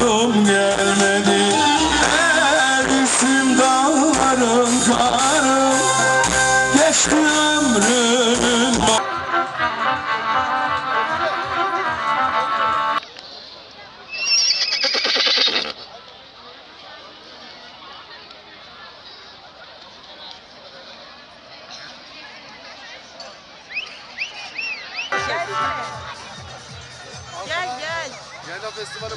aklım gelmedi gel. Yayla Festivali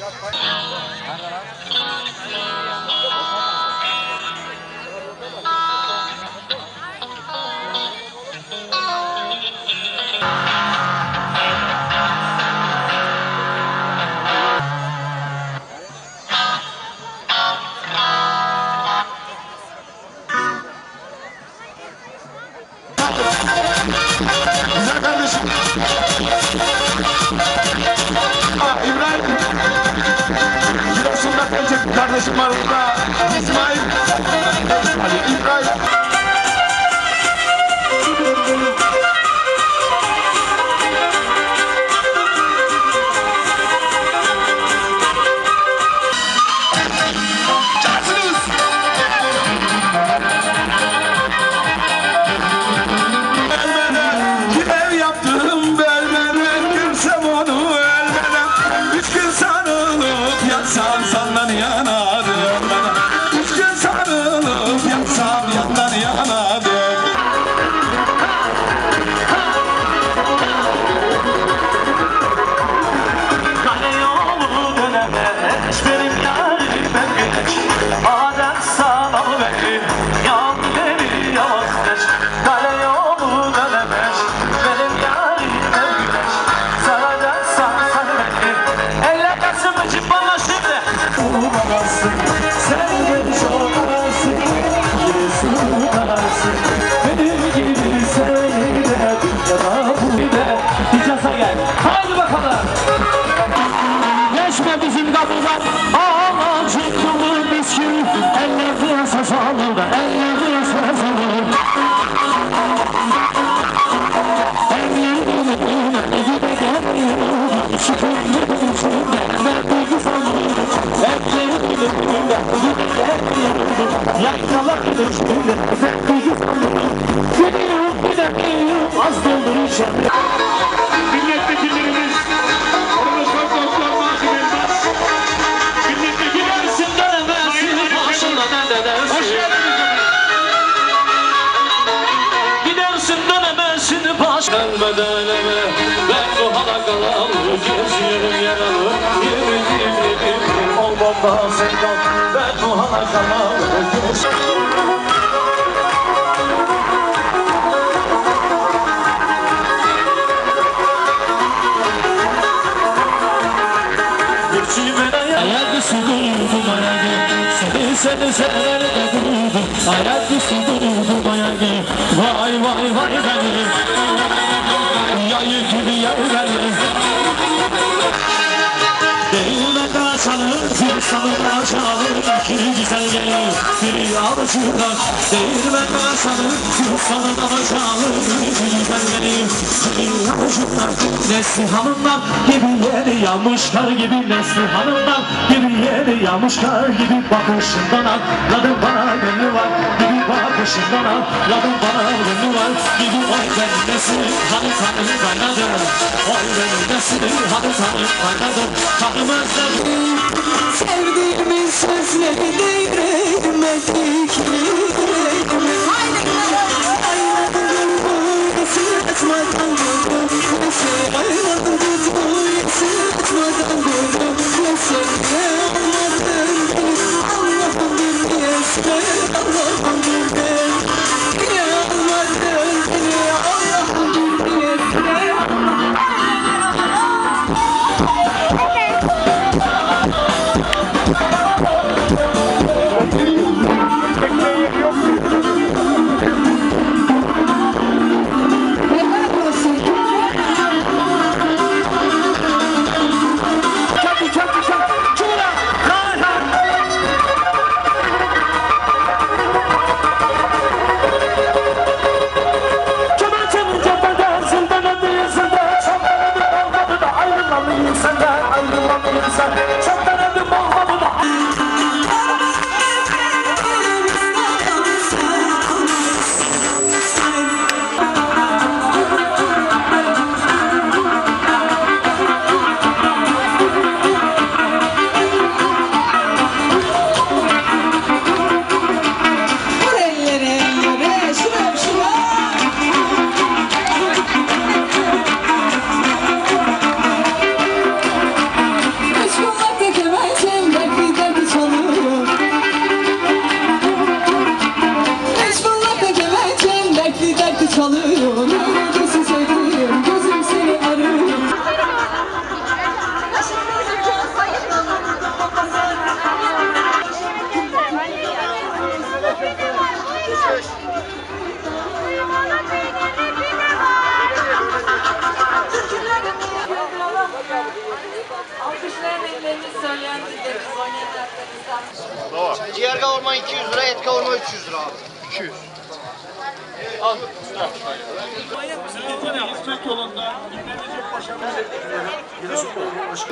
Güzel kardeşim. Gelecek kardeşim var burada. Dönemezsin Başına ne Hoş dersin geldiniz efendim. Gidersin dönemezsin baş Dönmeden Seni severek durdum Ayak üstü durdum ayağı Vay vay vay beni. Yayı gibi yay beni. Değirmen kaçalım, fırsanın aşağılım İkili güzel gelir, biri alıcılar Değirmen kaçalım, fırsanın aşağılım İkili güzel gelir, biri alıcılar Nesli hanımlar gibi yeni yanmışlar gibi Nesli hanımlar gibi yeni yanmışlar gibi Bakışından anladım bana gönlü var. Gibi bakışından anladım bana gönlü var. Gibi oy benim nesli hanı tanım kaynadım Oy benim nesli hanı tanım kaynadım Tanım özledim Sevdiğimin sözleri yüreğime dikilime Aynadım bu sıçmadan buldum Aynadım bu sıçmadan buldum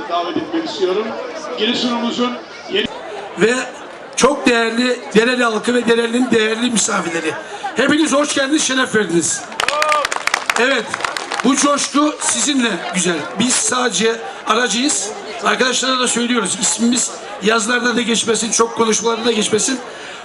davet etmek. Giresun'umuzun yeni ve çok değerli Dereli halkı ve Dereli'nin değerli misafirleri. Hepiniz hoş geldiniz, şeref verdiniz. Evet, bu coşku sizinle güzel. Biz sadece aracıyız. Arkadaşlara da söylüyoruz. İsmimiz yazılarda da geçmesin, çok konuşmalarda da geçmesin.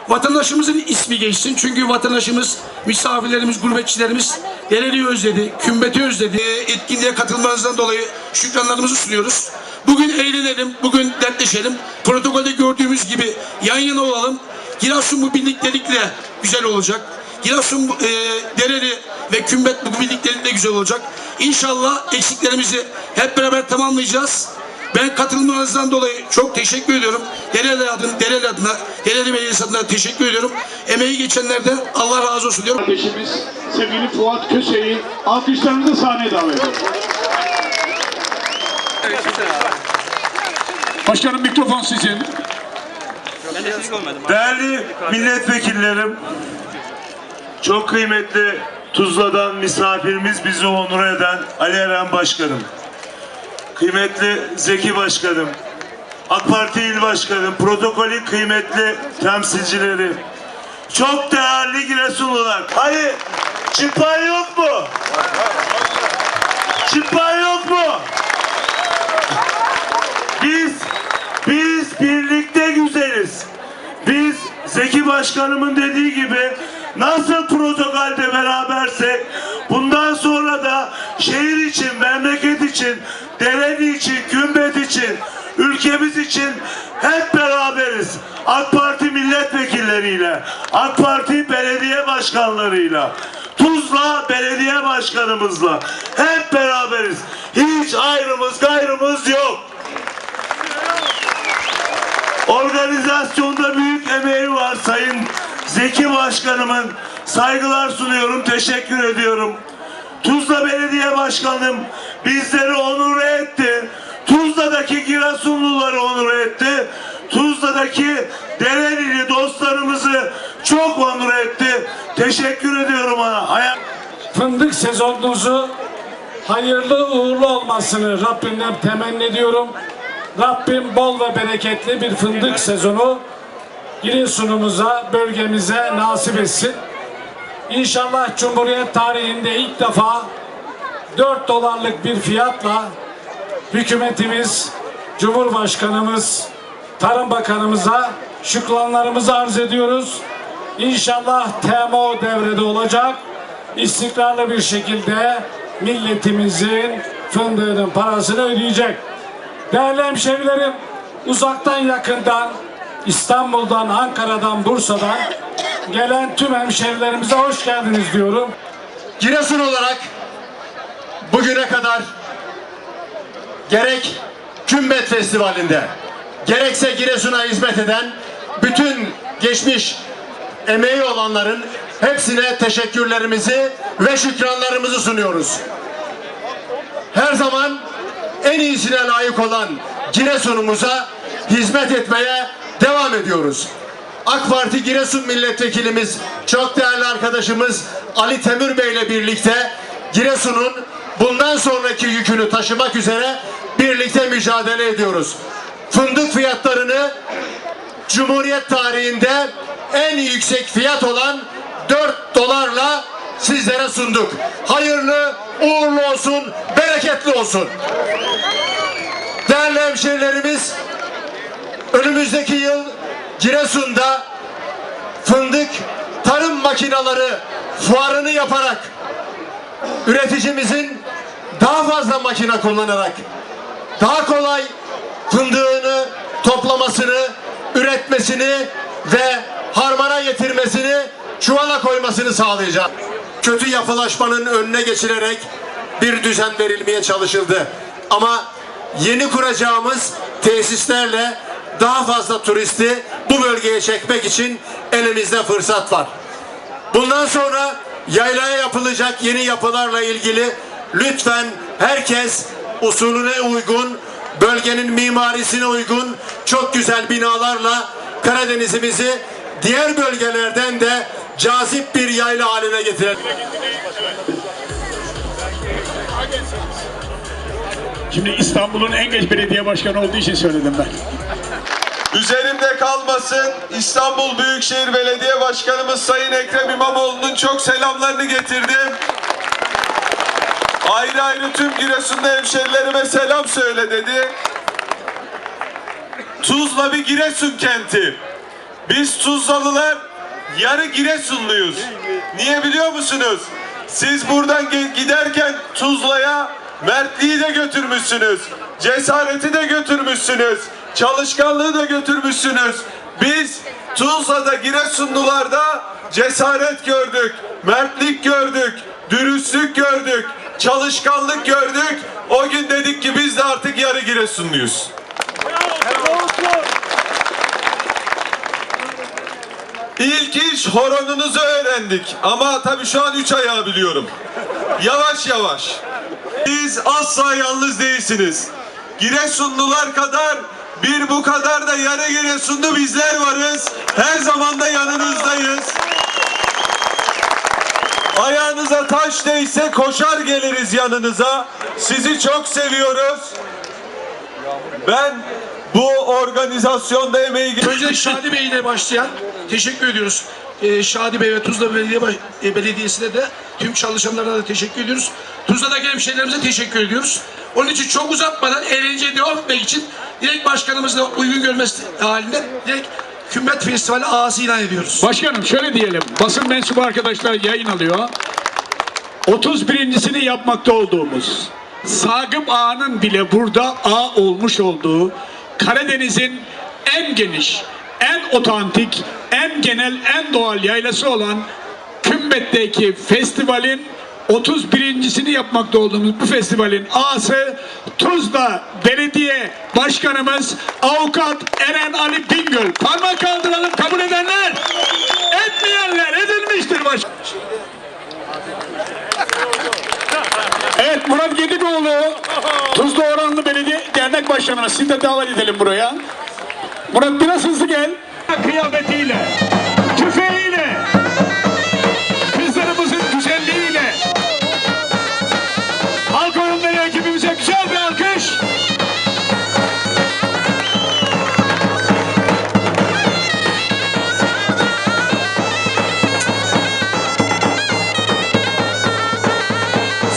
Vatandaşımızın ismi geçsin. Çünkü vatandaşımız, misafirlerimiz, gurbetçilerimiz Dereli'yi özledi, kümbeti özledi. Ee, Etkinliğe katılmanızdan dolayı şükranlarımızı sunuyoruz. Bugün eğlenelim, bugün dertleşelim. Protokolde gördüğümüz gibi yan yana olalım. Giresun bu birliktelikle güzel olacak. Giresun e, Dereli ve Kümbet bu birliktelikle güzel olacak. İnşallah eksiklerimizi hep beraber tamamlayacağız. Ben katılmanızdan dolayı çok teşekkür ediyorum. Dereli adına, Dereli adına, Dereli Belediyesi adına teşekkür ediyorum. Emeği geçenlerden Allah razı olsun diyorum. kardeşimiz sevgili Fuat Köse'yi alkışlarınızı sahneye davet ediyorum. Başkanım mikrofon sizin. Değerli milletvekillerim, çok kıymetli Tuzla'dan misafirimiz bizi onur eden Ali Eren Başkanım, kıymetli Zeki Başkanım, AK Parti İl Başkanım, protokolün kıymetli temsilcileri, çok değerli Giresunlular. Hani çıpan yok mu? Çıpan yok mu? Biz, biz birlikte güzeliz. Biz Zeki Başkanımın dediği gibi nasıl protokolde berabersek bundan sonra da şehir için, memleket için, Dereli için, Kümbet için, ülkemiz için hep beraberiz. AK Parti milletvekilleriyle, AK Parti belediye başkanlarıyla, Tuzla belediye başkanımızla hep beraberiz. Hiç ayrımız gayrımız yok. Organizasyonda büyük emeği var Sayın Zeki Başkanımın. Saygılar sunuyorum, teşekkür ediyorum. Tuzla Belediye Başkanım bizleri onur etti. Tuzla'daki Giresunluları onur etti. Tuzla'daki Derelili dostlarımızı çok onur etti. Teşekkür ediyorum ona. Hayat fındık sezonunuzu hayırlı uğurlu olmasını Rabbimden temenni ediyorum. Rabbim bol ve bereketli bir fındık sezonu Giresun'umuza, bölgemize nasip etsin. İnşallah Cumhuriyet tarihinde ilk defa 4 dolarlık bir fiyatla hükümetimiz, Cumhurbaşkanımız, Tarım Bakanımıza şükranlarımızı arz ediyoruz. İnşallah TMO devrede olacak. İstikrarlı bir şekilde milletimizin fındığının parasını ödeyecek. Değerli hemşehrilerim, uzaktan yakından, İstanbul'dan, Ankara'dan, Bursa'dan gelen tüm hemşehrilerimize hoş geldiniz diyorum. Giresun olarak bugüne kadar gerek Kümbet Festivali'nde gerekse Giresun'a hizmet eden bütün geçmiş emeği olanların hepsine teşekkürlerimizi ve şükranlarımızı sunuyoruz. Her zaman en iyisine layık olan Giresun'umuza hizmet etmeye devam ediyoruz. AK Parti Giresun Milletvekilimiz, çok değerli arkadaşımız Ali Temür Bey ile birlikte Giresun'un bundan sonraki yükünü taşımak üzere birlikte mücadele ediyoruz. fındık fiyatlarını Cumhuriyet tarihinde en yüksek fiyat olan 4 dolarla sizlere sunduk. Hayırlı, uğurlu olsun, bereketli olsun. Değerli hemşehrilerimiz, önümüzdeki yıl Giresun'da fındık tarım makinaları fuarını yaparak üreticimizin daha fazla makine kullanarak daha kolay fındığını toplamasını, üretmesini ve harmana getirmesini, çuvala koymasını sağlayacak. Kötü yapılaşmanın önüne geçilerek bir düzen verilmeye çalışıldı. Ama yeni kuracağımız tesislerle daha fazla turisti bu bölgeye çekmek için elimizde fırsat var. Bundan sonra yaylaya yapılacak yeni yapılarla ilgili lütfen herkes usulüne uygun, bölgenin mimarisine uygun çok güzel binalarla Karadenizimizi diğer bölgelerden de cazip bir yayla haline getirelim. Şimdi İstanbul'un en genç belediye başkanı olduğu için söyledim ben. Üzerimde kalmasın İstanbul Büyükşehir Belediye Başkanımız Sayın Ekrem İmamoğlu'nun çok selamlarını getirdim. Ayrı ayrı tüm Giresun'da hemşerilerime selam söyle dedi. Tuzla bir Giresun kenti. Biz Tuzlalılar yarı Giresunluyuz. Niye biliyor musunuz? Siz buradan giderken Tuzla'ya mertliği de götürmüşsünüz. Cesareti de götürmüşsünüz. Çalışkanlığı da götürmüşsünüz. Biz Tuzla'da Giresunlularda cesaret gördük. Mertlik gördük. Dürüstlük gördük. Çalışkanlık gördük. O gün dedik ki biz de artık yarı Giresunluyuz. İlk iş horonunuzu öğrendik. Ama tabii şu an üç ayağı biliyorum. Yavaş yavaş. Siz asla yalnız değilsiniz. Giresunlular kadar bir bu kadar da yarı Giresunlu bizler varız. Her zaman da yanınızdayız. Ayağınıza taş değse koşar geliriz yanınıza. Sizi çok seviyoruz. Ben bu organizasyonda emeği Önce Şadi Bey ile başlayan teşekkür ediyoruz. Ee, Şadi Bey ve Tuzla Belediye e, Belediyesi'ne de tüm çalışanlarına da teşekkür ediyoruz. Tuzla'daki hemşehrilerimize teşekkür ediyoruz. Onun için çok uzatmadan eğlenceye devam etmek için direkt başkanımızla uygun görmesi halinde direkt Kümmet Festivali ağası ilan ediyoruz. Başkanım şöyle diyelim. Basın mensubu arkadaşlar yayın alıyor. 31.sini yapmakta olduğumuz Sagıp Ağa'nın bile burada ağ olmuş olduğu Karadeniz'in en geniş, en otantik, en genel, en doğal yaylası olan Kümbet'teki festivalin 31.sini yapmakta olduğumuz bu festivalin ağası Tuzla Belediye Başkanımız Avukat Eren Ali Bingöl. Parmak kaldıralım kabul edenler. Etmeyenler edilmiştir baş. Evet Murat Gedikoğlu Tuzla Orhanlı Belediye Dernek Başkanımız. Sizi de davet edelim buraya. Murat biraz hızlı gel. Kıyafetiyle,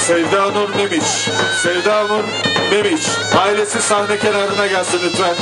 Sevda Nur Memiş. Sevda Nur Memiş. Ailesi sahne kenarına gelsin lütfen.